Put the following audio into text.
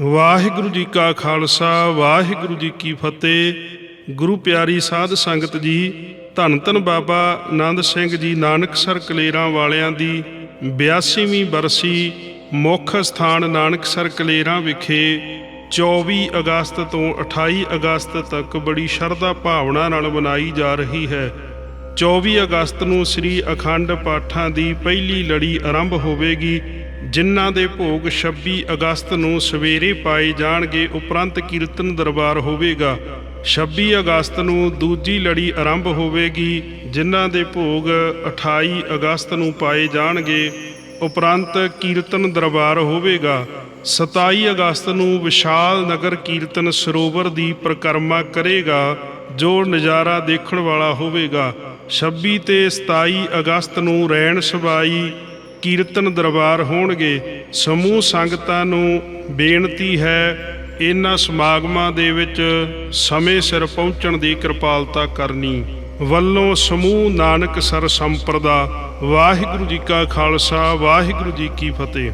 ਵਾਹਿਗੁਰੂ ਜੀ ਕਾ ਖਾਲਸਾ, ਵਾਹਿਗੁਰੂ ਜੀ ਕੀ ਫਤਿਹ। ਗੁਰੂ ਪਿਆਰੀ ਸਾਧ ਸੰਗਤ ਜੀ, ਧੰਨ ਧੰਨ ਬਾਬਾ ਆਨੰਦ ਸਿੰਘ ਜੀ ਨਾਨਕਸਰ ਕਲੇਰਾਂ ਵਾਲਿਆਂ ਦੀ 82ਵੀਂ ਬਰਸੀ ਮੁੱਖ ਸਥਾਨ ਨਾਨਕਸਰ ਕਲੇਰਾਂ ਵਿਖੇ 24 ਅਗਸਤ ਤੋਂ 28 ਅਗਸਤ ਤੱਕ ਬੜੀ ਸ਼ਰਧਾ ਭਾਵਨਾ ਨਾਲ ਮਨਾਈ ਜਾ ਰਹੀ ਹੈ। 24 ਅਗਸਤ ਨੂੰ ਸ੍ਰੀ ਅਖੰਡ ਪਾਠਾਂ ਦੀ ਪਹਿਲੀ ਲੜੀ ਆਰੰਭ ਹੋਵੇਗੀ। ਜਿਨ੍ਹਾਂ ਦੇ ਭੋਗ 26 ਅਗਸਤ ਨੂੰ ਸਵੇਰੇ ਪਾਏ ਜਾਣਗੇ, ਉਪਰੰਤ ਕੀਰਤਨ ਦਰਬਾਰ ਹੋਵੇਗਾ। 26 ਅਗਸਤ ਨੂੰ ਦੂਜੀ ਲੜੀ ਆਰੰਭ ਹੋਵੇਗੀ, ਜਿਨ੍ਹਾਂ ਦੇ ਭੋਗ 28 ਅਗਸਤ ਨੂੰ ਪਾਏ ਜਾਣਗੇ, ਉਪਰੰਤ ਕੀਰਤਨ ਦਰਬਾਰ ਹੋਵੇਗਾ। 27 ਅਗਸਤ ਨੂੰ ਵਿਸ਼ਾਲ ਨਗਰ ਕੀਰਤਨ ਸਰੋਵਰ ਦੀ ਪ੍ਰਕਰਮਾ ਕਰੇਗਾ, ਜੋ ਨਜ਼ਾਰਾ ਦੇਖਣ ਵਾਲਾ ਹੋਵੇਗਾ। 26 ਤੇ 27 ਅਗਸਤ ਨੂੰ ਰੈਣ ਸਬਾਈ ਕੀਰਤਨ ਦਰਬਾਰ ਹੋਣਗੇ, ਸਮੂਹ ਸੰਗਤਾਂ ਨੂੰ ਬੇਨਤੀ ਹੈ, ਇਹਨਾਂ ਸਮਾਗਮਾਂ ਦੇ ਵਿੱਚ ਸਮੇਂ ਸਿਰ ਪਹੁੰਚਣ ਦੀ ਕਿਰਪਾਲਤਾ ਕਰਨੀ। ਵੱਲੋਂ ਸਮੂਹ ਨਾਨਕ ਸਰ ਸੰਪਰਦਾ, ਵਾਹਿਗੁਰੂ ਜੀ ਕਾ ਖਾਲਸਾ, ਵਾਹਿਗੁਰੂ ਜੀ ਕੀ ਫਤਿਹ।